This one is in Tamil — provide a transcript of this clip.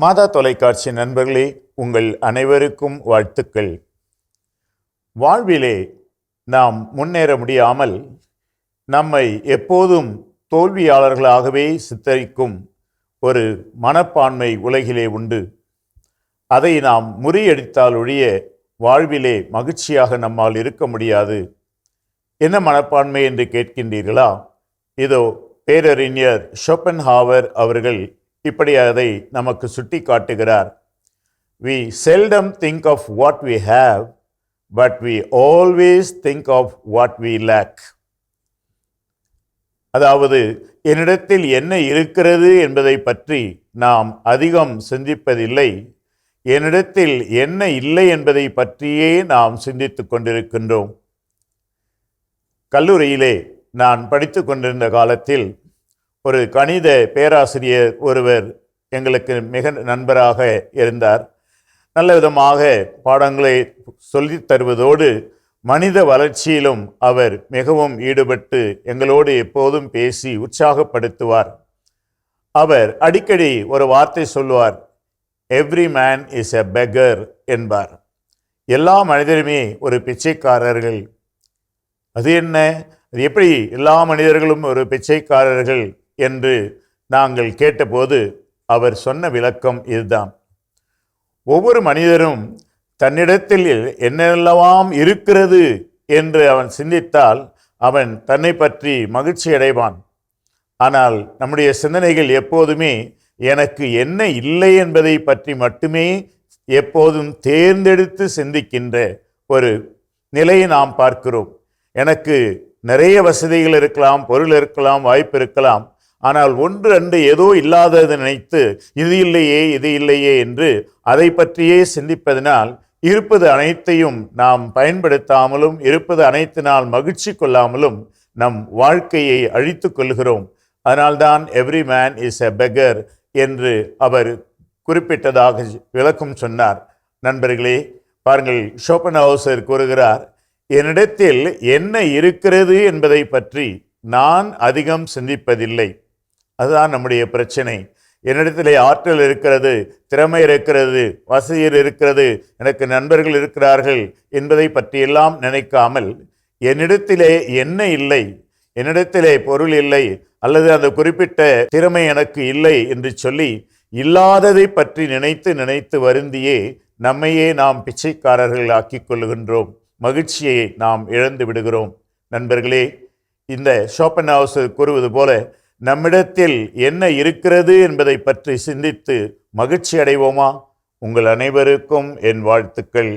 மாதா தொலைக்காட்சி நண்பர்களே உங்கள் அனைவருக்கும் வாழ்த்துக்கள். வாழ்விலே நாம் முன்னேற முடியாமல் நம்மை எப்போதும் தோல்வியாளர்களாகவே சித்தரிக்கும் ஒரு மனப்பான்மை உலகிலே உண்டு. அதை நாம் முறியடித்தால் ஒழிய வாழ்விலே மகிழ்ச்சியாக நம்மால் இருக்க முடியாது. என்ன மனப்பான்மை என்று கேட்கின்றீர்களா? இதோ பேரறிஞர் ஷோப்பன்ஹாவர் அவர்கள் இப்படி அதை நமக்கு சுட்டி காட்டுகிறார். We seldom think of what we have but we always think of what we lack அதாவது என்னிடத்தில் என்ன இருக்கிறது என்பதை பற்றி நாம் அதிகம் சிந்திப்பதில்லை. என்னிடத்தில் என்ன இல்லை என்பதை பற்றியே நாம் சிந்தித்து கொண்டிருக்கின்றோம். கல்லூரியிலே நான் படித்து கொண்டிருந்த காலத்தில் ஒரு கணித பேராசிரியர் ஒருவர் எங்களுக்கு மிக நண்பராக இருந்தார். நல்ல விதமாக பாடங்களை சொல்லி தருவதோடு மனித வளர்ச்சியிலும் அவர் மிகவும் ஈடுபட்டு எங்களோடு எப்போதும் பேசி உற்சாகப்படுத்துவார். அவர் அடிக்கடி ஒரு வார்த்தை சொல்லுவார் every man is a beggar என்பார். எல்லா மனிதருமே ஒரு பிச்சைக்காரர்கள். அது என்ன? அது எப்படி எல்லா மனிதர்களும் ஒரு பிச்சைக்காரர்கள்? என்று நாங்கள் கேட்டபோது அவர் சொன்ன விளக்கம் இதுதான். ஒவ்வொரு மனிதரும் தன்னிடத்தில் என்னெல்லாம் இருக்கிறது என்று அவன் சிந்தித்தால் அவன் தன்னை பற்றி மகிழ்ச்சி அடைவான். ஆனால் நம்முடைய சிந்தனைகள் எப்போதுமே எனக்கு என்ன இல்லை என்பதை பற்றி மட்டுமே எப்போதும் தேர்ந்தெடுத்து சிந்திக்கின்ற ஒரு நிலையை நாம் பார்க்கிறோம். எனக்கு நிறைய வசதிகள் இருக்கலாம் பொருள் இருக்கலாம் வாய்ப்பு இருக்கலாம். ஆனால் ஒன்று அன்று ஏதோ இல்லாததை நினைத்து இது இல்லையே இது இல்லையே என்று அதை பற்றியே சிந்திப்பதனால் இருப்பது அனைத்தையும் நாம் பயன்படுத்தாமலும் இருப்பது அனைத்தினால் மகிழ்ச்சி கொள்ளாமலும் நம் வாழ்க்கையை அழித்து கொள்கிறோம். அதனால்தான் every man is a beggar என்று அவர் குறிப்பிட்டதாக விளக்கம் சொன்னார். நண்பர்களே பாருங்கள் ஷோபன் ஹவுசர் கூறுகிறார் என்னிடத்தில் என்ன இருக்கிறது என்பதை பற்றி நான் அதிகம் சிந்திப்பதில்லை. அதுதான் நம்முடைய பிரச்சனை. என்னிடத்திலே ஆற்றல் இருக்கிறது திறமை இருக்கிறது வசதியில் இருக்கிறது எனக்கு நண்பர்கள் இருக்கிறார்கள் என்பதை பற்றியெல்லாம் நினைக்காமல் என்னிடத்திலே என்ன இல்லை என்னிடத்திலே பொருள் இல்லை அல்லது அந்த குறிப்பிட்ட திறமை எனக்கு இல்லை என்று சொல்லி இல்லாததை பற்றி நினைத்து நினைத்து வருந்தியே நம்மையே நாம் பிச்சைக்காரர்கள் ஆக்கிக் கொள்ளுகின்றோம். மகிழ்ச்சியை நாம் இழந்து விடுகிறோம். நண்பர்களே இந்த ஷோப்பன் ஹவுஸ் கூறுவது போல நம்மிடத்தில் என்ன இருக்கிறது என்பதை பற்றி சிந்தித்து மகிழ்ச்சி அடைவோமா உங்கள் அனைவருக்கும் என் வாழ்த்துக்கள்.